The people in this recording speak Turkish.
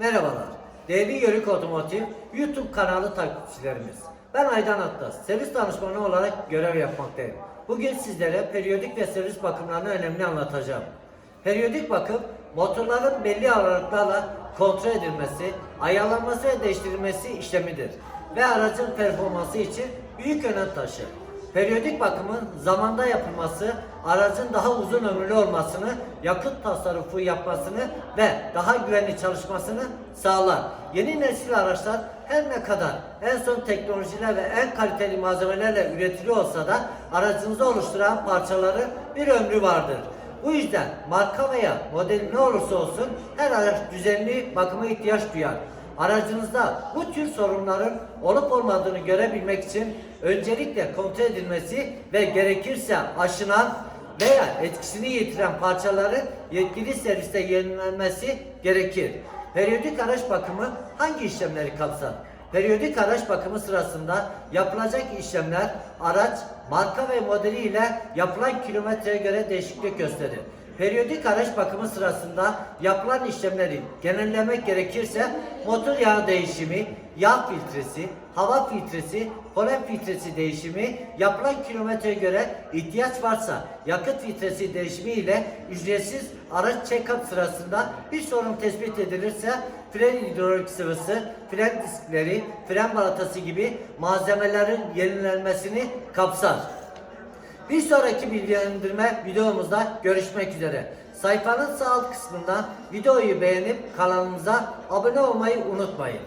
Merhabalar. Değerli Yörük Otomotiv YouTube kanalı takipçilerimiz. Ben Aydan Atlas. Servis danışmanı olarak görev yapmaktayım. Bugün sizlere periyodik ve servis bakımlarını önemli anlatacağım. Periyodik bakım, motorların belli aralıklarla kontrol edilmesi, ayarlanması ve değiştirilmesi işlemidir ve aracın performansı için büyük önem taşır. Periyodik bakımın zamanda yapılması, aracın daha uzun ömürlü olmasını, yakıt tasarrufu yapmasını ve daha güvenli çalışmasını sağlar. Yeni nesil araçlar her ne kadar en son teknolojiler ve en kaliteli malzemelerle üretiliyor olsa da aracınızı oluşturan parçaların bir ömrü vardır. Bu yüzden marka veya modeli ne olursa olsun her araç düzenli bakıma ihtiyaç duyar. Aracınızda bu tür sorunların olup olmadığını görebilmek için öncelikle kontrol edilmesi ve gerekirse aşınan veya etkisini yitiren parçaların yetkili serviste yenilenmesi gerekir. Periyodik araç bakımı hangi işlemleri kapsar? Periyodik araç bakımı sırasında yapılacak işlemler araç, marka ve modeli ile yapılan kilometreye göre değişiklik gösterir. Periyodik araç bakımı sırasında yapılan işlemleri genellemek gerekirse motor yağı değişimi, yağ filtresi, hava filtresi, polen filtresi değişimi, yapılan kilometreye göre ihtiyaç varsa yakıt filtresi değişimi ile ücretsiz araç check-up sırasında bir sorun tespit edilirse fren hidrolik sıvısı, fren diskleri, fren balatası gibi malzemelerin yenilenmesini kapsar. Bir sonraki bilgilendirme videomuzda görüşmek üzere. Sayfanın sağ alt kısmında videoyu beğenip kanalımıza abone olmayı unutmayın.